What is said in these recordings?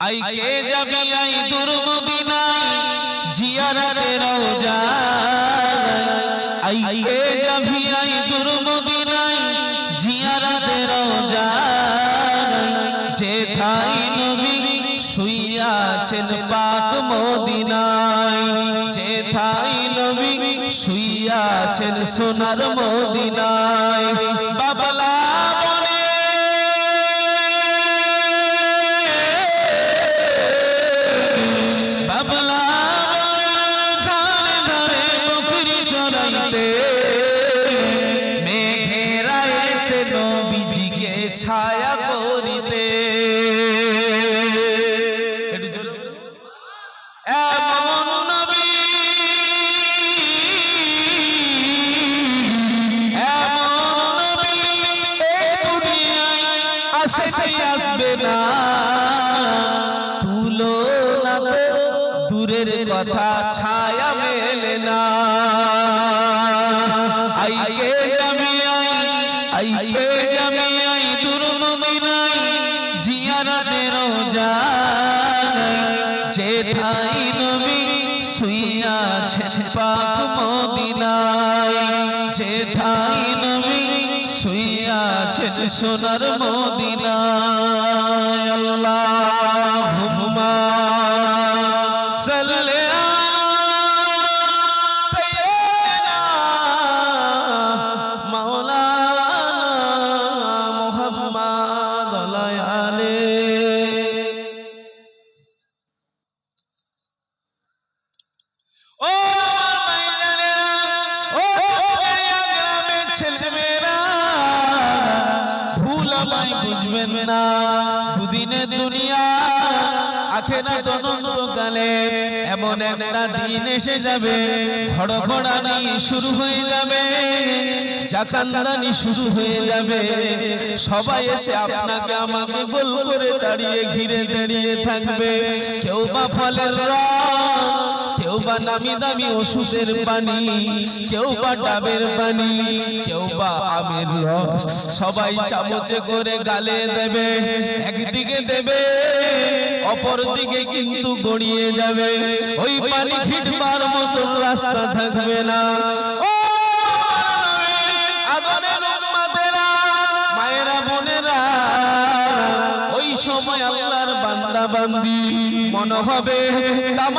আইকে যাবি আই দুর্মদিনাই জিয়ারতে রওজা। আইকে যাবি আই দুর্মদিনাই জিয়ারতে রওজা। যেথাই নবী শুইয়াছেন পাক মদিনায়। যেথাই নবী শুইয়াছেন সোনার মদিনায়। আইকে যাবে আই দুর্মদিনাই জিয়ারতে রোজা যেথাই নবী শুইয়াছেন পাক মদিনায় যেথাই নবী শুইয়াছেন সোনার মদিনায়। বুঝবেন না। দুদিনের দুনিয়া আখেরাত অনন্তকালে এমন একটা দিন এসে যাবে। খড়খড়ানি শুরু হয়ে যাবে চাকান্দানি শুরু হয়ে যাবে। সবাই এসে আপনাকে, আমাকে গোল করে দাঁড়িয়ে, ঘিরে দাঁড়িয়ে থাকবে। কেউ বা ফলের রস বা নামি দামি ওষুধের পানি কেউ বা ডাবের পানি কেউ বা আমের রস। সবাই চামচে করে গালে দেবে, একদিকে দেবে অপর দিকে কিন্তু গড়িয়ে যাবে। ওই পানি খিটবার মতো রাস্তা থাকবে না। ও মায়েরা ওই সময় আল্লাহর বান্দা বান্দি মনে হবে যত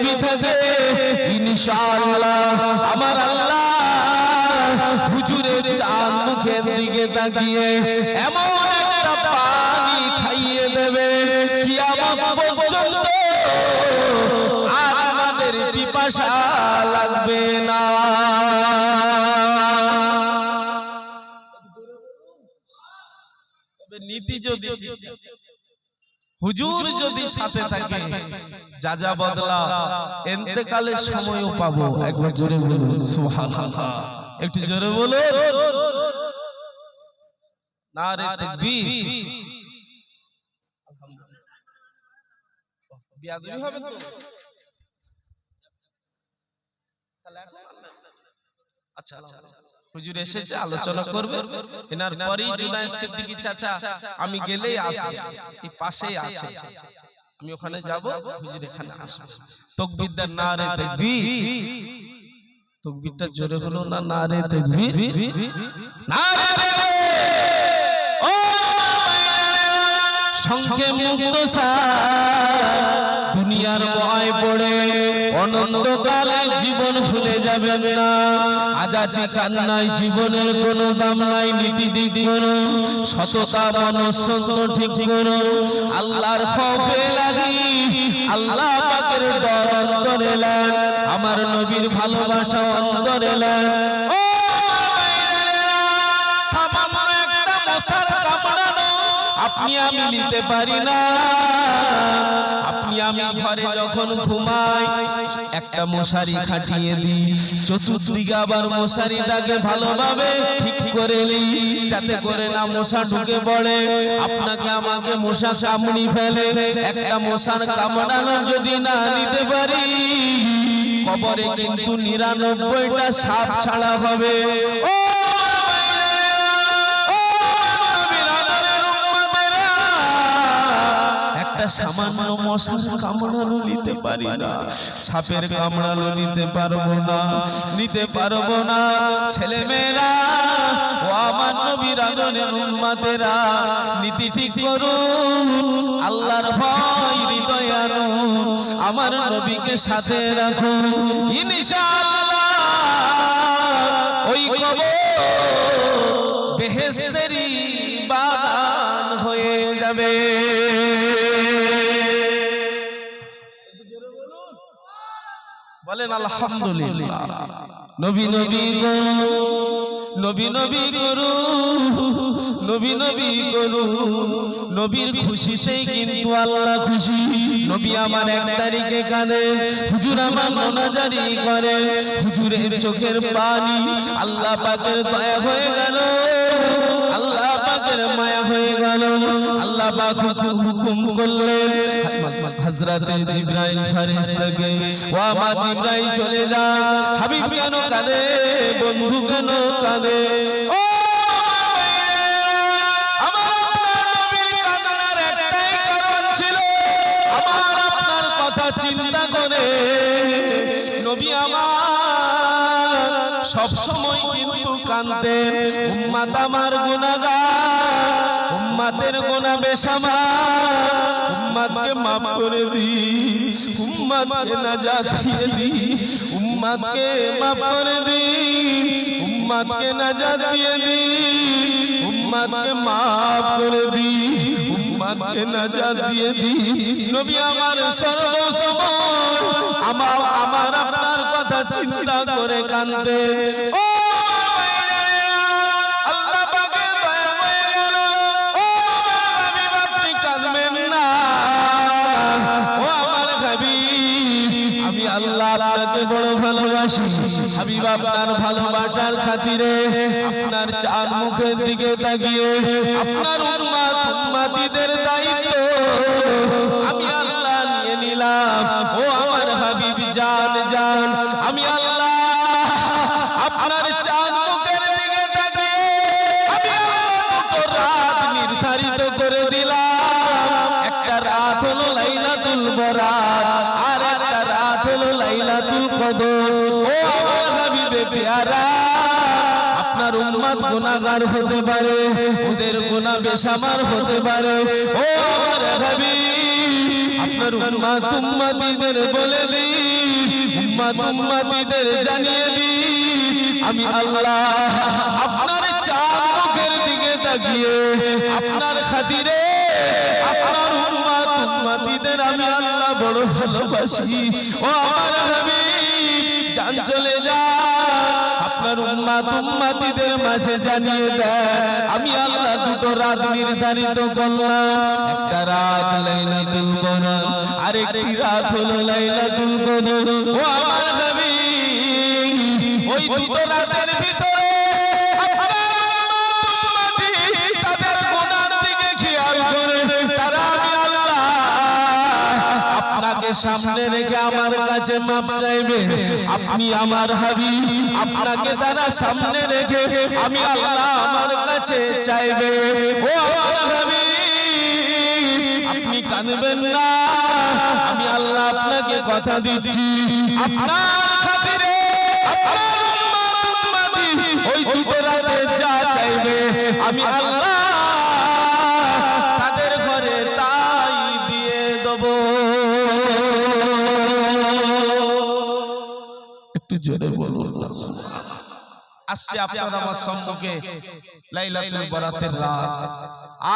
নবী থাকে ইনশাআল্লাহ। আমার আল্লাহ হুজুরের চাঁদ মুখের দিকে তাকিয়ে এমন একটা পানি খাইয়ে দেবে কিয়ামত পর্যন্ত আর আমাদের পিপাসা লাগবে না। নীতি যদি হুজুর যদি সাথে থাকে যা যা বদলা এতেকালের সময়ও পাবো। একবার জোরে বলুন সুবহানাল্লাহ। একটু জোরে বলো নারে তাকবীর। হবে তো? আচ্ছা আচ্ছা আচ্ছা। হুজুর এসেছে আলোচনা করবে। এনার পরেই সিদ্দিকী চাচা আমি গেলেই আসে। এই পাশেই আছে। আমি ওখানে যাব হুজুর এখানে আসবে। তকবীরদার নারে তাকবীর। তকবীরটা জোরে হলো না তাকবীর। নারে তাকবীর ও সংখ্যে মুক্ত দুনিয়ার বয় পড়ে অনন্তকালে জীবন ভুলে যাবেন না। আজ আছে কান্নাই জীবনের কোনো দাম নাই, নীতি দিক করো, সততা মনস্বন্ত ঠিক করো। আল্লাহর লাগি, আল্লাহ পাকের ডর আমার নবীর ভালোবাসা অন্তরে ও একটা মশার আপনি আমি নিতে পারি না। আপনি আমি ঘরে যখন ঘুমাই একটা মশারি খাটিয়ে দিই। চতুর্দিকে আবার মশারিটাকে ভালোভাবে ঠিক করে নিই। যাতে করে না মশা ঢুকে পড়ে। আপনাকে আমাকে মশা কামড়ি ফেলে। একটা মশার কামড়ানো যদি না নিতে পারি কবরে কিন্তু নিরানব্বইটা সাপ ছাড়া হবে। ও সামান্য মশার নিতে পারি না। সাপের নিতে পারব না, নিতে পারব না। ও আমার নবীর উম্মাতেরা নীতি ঠিক করুন, আল্লাহর ভয় হৃদয়ে আনুন আমার নবীকে সাথে রাখুন। ইনশাআল্লাহ, ওই কবর বেহেস্তেরি বলেন আলহামদুলিল্লাহ। নবী নবী করু নবী নবী করু নবী নবী করু নবীর কিন্তু আল্লাহ খুশি। নবী আমার এক তারিখে কাঁদে হুজুর আমার মোনাজারি করে। হুজুরের চোখের পানি আল্লাহ পাকের দয়া হয়ে গেল আল্লাহ পাকের মায়া হয়ে গেল। পাক হুকুম করলেন ও আমার চলে যান হাবিব কেন কাঁদে? বন্ধু কেন কাঁদে? চিন্তা করে। নবী আমার সব সময় কিন্তু কাঁদতেন, উম্মাত আমার গুনাহগার। উম্মাতের গোনা বেশামার উম্মাতকে মাফ করে দি উম্মাতকে নাজাত দিয়ে দি উম্মাতকে মাফ করে দি উম্মাতকে নাজাত দিয়ে দি উম্মাতকে মাফ করে দি উম্মাতকে নাজাত দিয়ে দি নবী আমার সর্ব সময় আমার আমার আপনার কথা চিন্তা করে কান্দে ও আল্লাহ আপনাকে বড় ভালোবাসি। হাবিব আপনার ভালোবাসার খাতিরে আপনার চার মুখের দিকে তাকিয়ে আপনার উম্মাত উম্মাতিদের দায়িত্ব আমি আল্লাহ নিয়ে নিলাম। ও আমার হাবিব, জান জান উম্মাত গুনাহগার হতে পারে, ওদের গুনাহ বেশামার হতে পারে। ও আমার আপনার বলে দি, উম্মাত উম্মাতিদের জানিয়ে দি, আমি আল্লাহ আপনার দিকে তাকিয়ে, আপনার খাতিরে আপনার উম্মাত আমি আল্লাহ বড় ভালোবাসি। ও আমার চলে যা। আপনার উম্মাত উম্মাতিদের মাঝে জানিয়ে দেয়, আমি আল্লাহ দুটো রাত নির্ধারিত করলাম। একটা রাত লাইলাতুল কদর, আরেকটি রাত হলো লাইলাতুল কদর। ও আমার নবী, ওই দুটো রাতের ভিতরে সামনে রেখে আমার কাছে মাপ চাইবে। আপনি আমার হাবি আপনাকে তারা সামনে রেখে আমি আল্লাহ আমার কাছে চাইবে। ও হাবি আপনি কাঁদবেন না, আমি আল্লাহ আপনাকে কথা দিচ্ছি। আপনার খাতিরে আপনার উম্মাত, উম্মাতি ওই দুটো যা চাইবে, আমি আল্লাহ জোরে বলুন। আসছে আপনার আমার সম্মুখে। লাইলাতুল বরাতের রাত।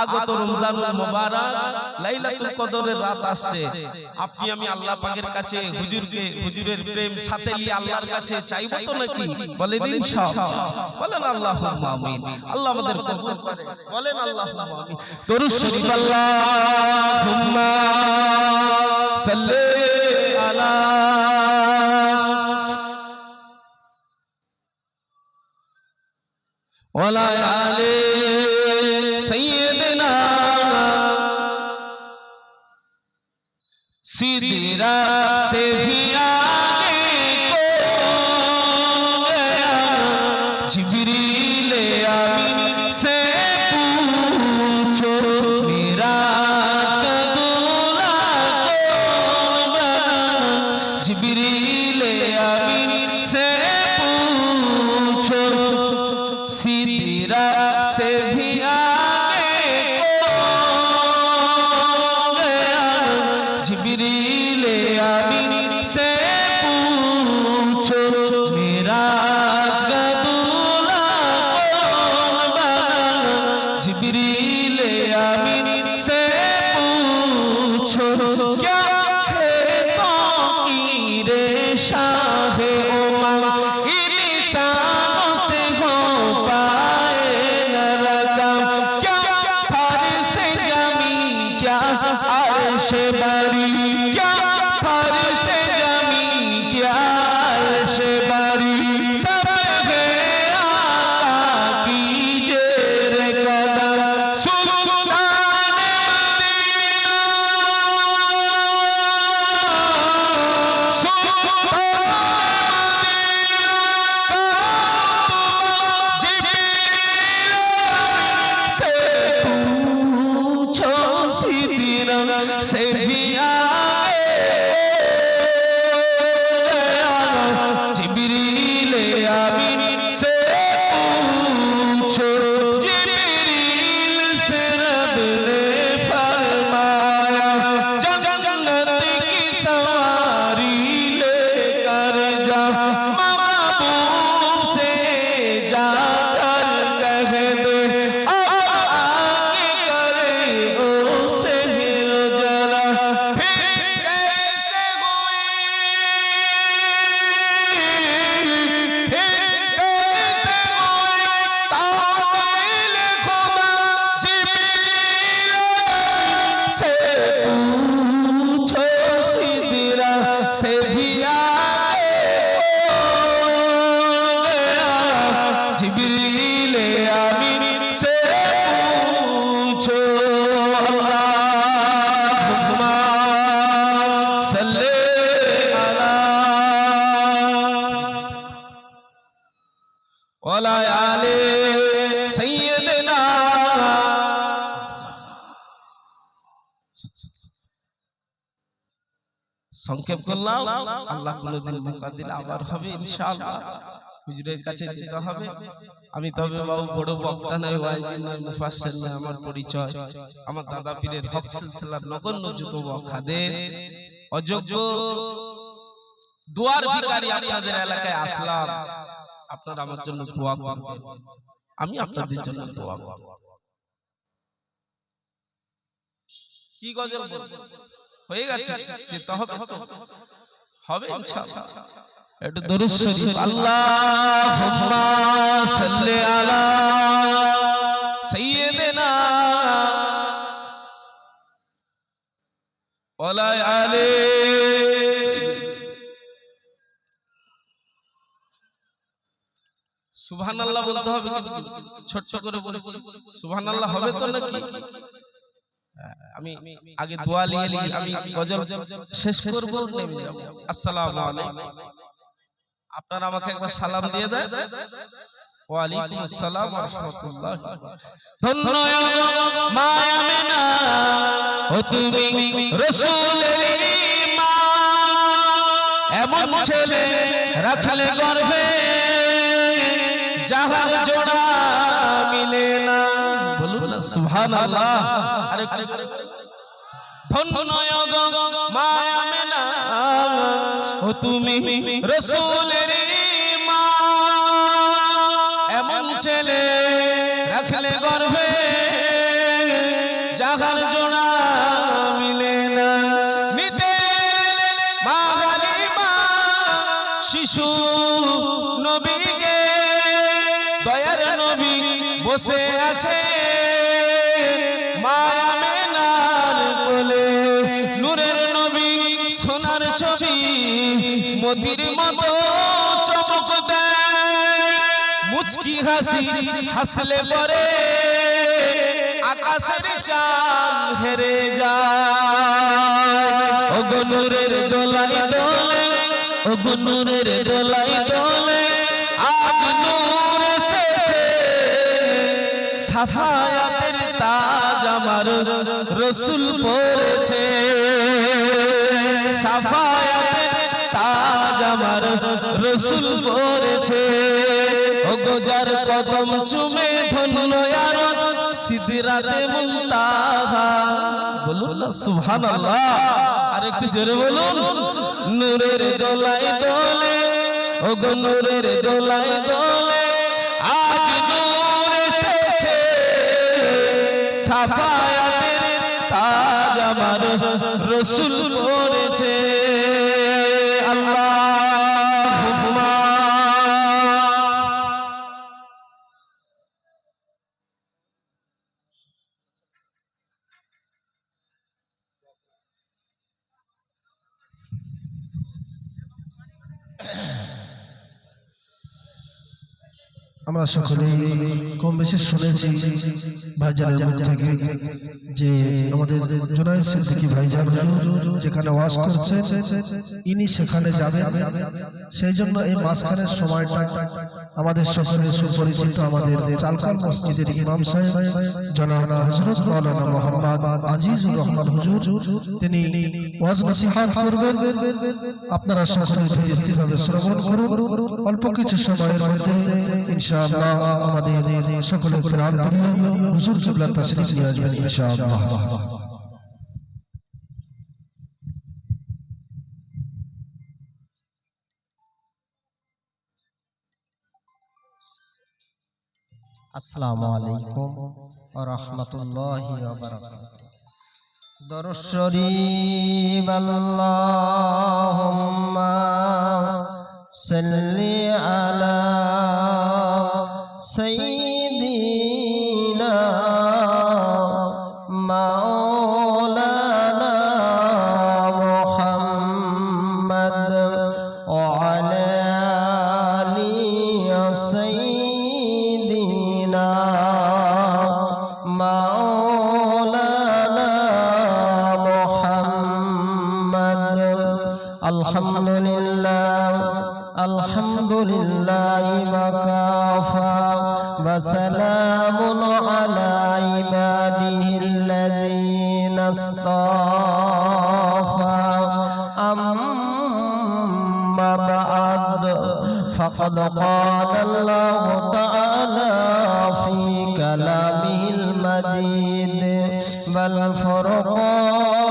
আগত রমজানুল মুবারক। লাইলাতুল কদরের রাত আসছে। আপনি আমি আল্লাহ পাকের কাছে হুজুরকে হুজুরের প্রেম সাথে নিয়ে আল্লাহর কাছে চাইব তো নাকি? বলেন ইনশাআল্লাহ বলেন আল্লাহুম্মা আমিন। আল্লাহ আমাদের কবুল করে। বলেন আল্লাহুম্মা আমিন। দরুদ শরীফ। আল্লাহুম্মা সাল্লি আলা ولا آل سيدنا سیدرا سے بھی সংক্ষেপ করলাম, আল্লাহ কোনদিন মোকা দিলে আবার হবে ইনশাআল্লাহ। হুজুরের কাছে যেতে হবে। আমি তবে বাবু বড় বক্তা ওয়াইজিন মুফাসসির আমার পরিচয়। আমার দাদা পীরের হক সিলসিলার নগণ্য যুত খাদের। অযোগ্য দুয়ার ভিখারি আপনাদের এলাকায় আসলাম। আপনারা আমার জন্য দোয়া করবেন। আমি আপনাদের জন্য দোয়া করব। কি গজল? হয়ে গেছে যেতে হবে তো। হবে ইনশাআল্লাহ একটু দরুদ শরীফ। আল্লাহুম্মা সাল্লি আলা সাইয়্যিদিনা ওয়ালা আলি। সুবহান আল্লাহ বলতে হবে কিন্তু ছোট্ট করে বলছি। সুবহান আল্লাহ হবে তো নাকি? আমি আগে দোয়া নিয়ে নিই আমি গজল শেষ করব নেমে যাব। আসসালামু আলাইকুম। আপনারা আমাকে একবার সালাম দিয়ে দেন। ওয়ালাইকুম আসসালাম ওয়া রাহমাতুল্লাহ ধন্য মায়া মেনা ও তুমি রাসূলের মা এমন ছেলে রাখলে গর্ভে যাহার জোড়া মিলে না। বলুন না সুবহানাল্লাহ। আরে ধন্য মায়া মেনা ও তুমি রসুলের বসে আছে মায়া মেনার কোলে। নূরের নবী সোনার ছবি মোদির মতো মুচকি হাসি হাসলে পরে আকাশের চাল হেরে যায়। ও গনুরের দোলাই দোলে ও গনুরের দোলাই দোলে, আজ নূর আমার রসুল সাফায়াতের তাজ আমার রসুল পরেছে। ও গোজার কদম চুমে ধন্য আরস সিদরাতে বলুন না, সুবহানাল্লাহ। আর একটু জোরে বলুন। নূরের দোলাই দোলে ও গো নূরের দোলাই দোলে সাফায়াতের তাজ আমার রসুল পড়েছে। আল্লাহ আমরা সকলেই কম বেশি শুনেছি ভাইজানের মুখ থেকে যে আমাদের জোনায় সিদ্দিকি ভাইজান যেখানে ওয়াজ করছে ইনি সেখানে যাবে সেই জন্য এই মাঝখানের সময়টা আমাদের সকলের সুপরিচিত আমাদের চালকাল মসজিদের ইমাম সাহেব জনাব হজরত মাওলানা মোহাম্মদ আজিজুর রহমান হুজুর তিনি ওয়াজ নসিহত করবেন। আপনারা সকলে স্থিরভাবে শ্রবণ করুন। অল্প কিছু সময়ের মধ্যে ইনশাআল্লাহ আমাদের সকলের প্রাণ প্রিয় হুজুর কিবলা তাশরীফ নিয়ে আসবেন ইনশাআল্লাহ। আসসালামু আলাইকুম রহমতুল্লাহ শরীফ আল্লাহুম্মা فقد قال الله تعالى في كلامه المجيد بل فرقان